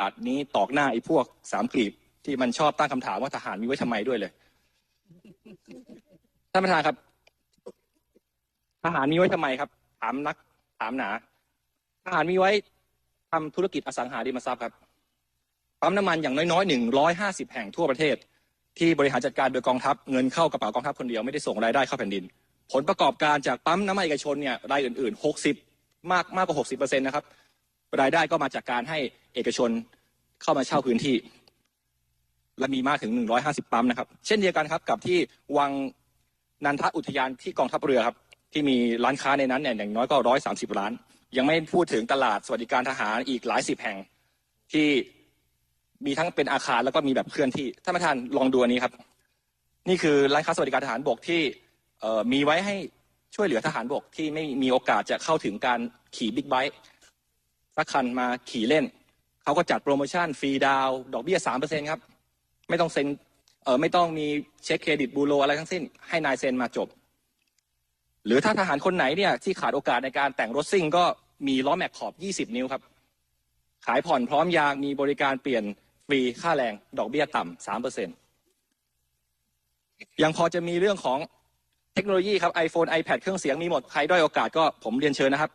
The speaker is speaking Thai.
อาจนี้ตอกหน้าไอ้พวกสามกลีบที่มันชอบตั้งคำถามว่าทหารมีไว้ทำไมด้วยเลยท่านประธานครับ ทหารมีไว้ทำไมครับ ถามนักถามหนา ทหารมีไว้ทำธุรกิจอสังหาริมทรัพย์ครับปั๊มน้ำมันอย่างน้อยๆหนึ่งร้อยห้าสิบแห่งทั่วประเทศ ที่บริหารจัดการโดยกองทัพเงินเข้ากระเป๋ากองทัพคนเดียวไม่ได้ส่งรายได้เข้าแผ่นดิน ผลประกอบการจากปั๊มน้ำมันเอกชนเนี่ยรายอื่นๆหกสิบมากมากกว่าหกสิบเปอร์เซ็นต์นะครับ รายได้ก็มาจากการให้เอกชนเข้ามาเช่าพื้นที่ และมีมากถึง 150 ปั๊มนะครับ เช่นเดียวกันครับกับที่วังนันทอุทยานที่กองทัพเรือครับที่มีร้านค้าในนั้นเนี่ยอย่างน้อยก็ร้อยสามสิบร้าน ยังไม่พูดถึงตลาดสวัสดิการทหารอีกหลายสิบแห่ง ที่มีทั้งเป็นอาคารแล้วก็มีแบบเคลื่อนที่ท่านประธานลองดูอันนี้ครับ นี่คือร้านค้าสวัสดิการทหารบกที่มีไว้ให้ช่วยเหลือทหารบกที่ไม่มีโอกาสจะเข้าถึงการขี่บิ๊กไบค์ สักคันมาขี่เล่น เขาก็จัดโปรโมชั่นฟรีดาว ดอกเบี้ยสามเปอร์เซ็นครับ ไม่ต้องเซ็นเออไม่ต้องมีเช็คเครดิตบูโรอะไรทั้งสิ้น ให้นายเซ็นมาจบ หรือถ้าทหารคนไหนเนี่ยที่ขาดโอกาสในการแต่งรถซิ่งก็มีล้อแม็กขอบ20นิ้วครับ ขายผ่อนพร้อมยางมีบริการเปลี่ยนฟรีค่าแรง ดอกเบี้ยต่ำสามเปอร์เซ็นยังพอจะมีเรื่องของเทคโนโลยีครับ iPhone iPad เครื่องเสียงมีหมด ใครด้อยโอกาสก็ผมเรียนเชิญนะครับ